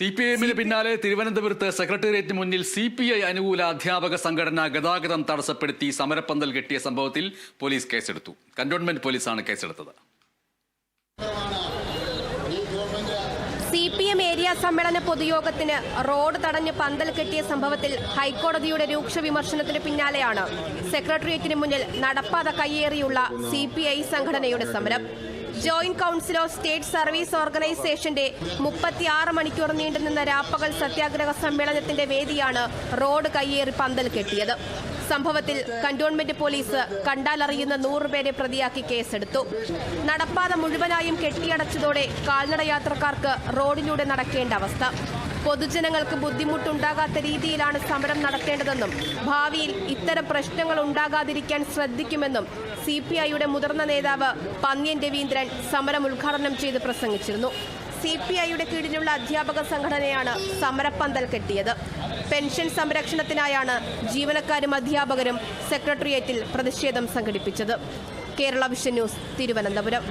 C P എമ്മിന് പിന്നാലെ തിരുവനന്തപുരത്ത് സെക്രട്ടേറിയറ്റിന് മുന്നിൽ സി പി ഐ അനുകൂല അധ്യാപക സംഘടന ഗതാഗതം തടസ്സപ്പെടുത്തി സമരപ്പന്തൽ കെട്ടിയ സംഭവത്തിൽ പോലീസ് കേസെടുത്തു. കന്റോൺമെന്റ് പോലീസാണ് കേസെടുത്തത്. സി പി എം ഏരിയ സമ്മേളന പൊതുയോഗത്തിന് റോഡ് തടഞ്ഞ് പന്തൽ കെട്ടിയ സംഭവത്തിൽ ഹൈക്കോടതിയുടെ രൂക്ഷ വിമർശനത്തിന് പിന്നാലെയാണ് സെക്രട്ടേറിയറ്റിന് മുന്നിൽ നടപ്പാത കയ്യേറിയുള്ള സി സംഘടനയുടെ സമരം. Joint council of state service ഓർഗനൈസേഷന്റെ മുപ്പത്തിയാറ് മണിക്കൂർ നീണ്ടുനിന്ന രാപ്പകൽ സത്യാഗ്രഹ സമ്മേളനത്തിന്റെ വേദിയാണ് റോഡ് കയ്യേറി പന്തൽ കെട്ടിയത്. സംഭവത്തിൽ കന്റോൺമെന്റ് പോലീസ് കണ്ടാലറിയുന്ന നൂറുപേരെ പ്രതിയാക്കി കേസെടുത്തു. നടപ്പാത മുഴുവനായും കെട്ടിയടച്ചതോടെ കാൽനട യാത്രക്കാർക്ക് റോഡിലൂടെ നടക്കേണ്ട അവസ്ഥ. പൊതുജനങ്ങൾക്ക് ബുദ്ധിമുട്ടുണ്ടാകാത്ത രീതിയിലാണ് സമരം നടത്തേണ്ടതെന്നും ഭാവിയിൽ ഇത്തരം പ്രശ്നങ്ങൾ ഉണ്ടാകാതിരിക്കാൻ ശ്രദ്ധിക്കുമെന്നും സി പി ഐയുടെ മുതിർന്ന നേതാവ് പന്ന്യൻ രവീന്ദ്രൻ സമരം ഉദ്ഘാടനം ചെയ്ത് പ്രസംഗിച്ചിരുന്നു. സി പി ഐയുടെ കീഴിലുള്ള അധ്യാപക സംഘടനയാണ് സമരപ്പന്തൽ കെട്ടിയത്. പെൻഷൻ സംരക്ഷണത്തിനായാണ് ജീവനക്കാരും അധ്യാപകരും സെക്രട്ടേറിയറ്റിൽ പ്രതിഷേധം സംഘടിപ്പിച്ചത്. Kerala vision news Thiruvananthapuram.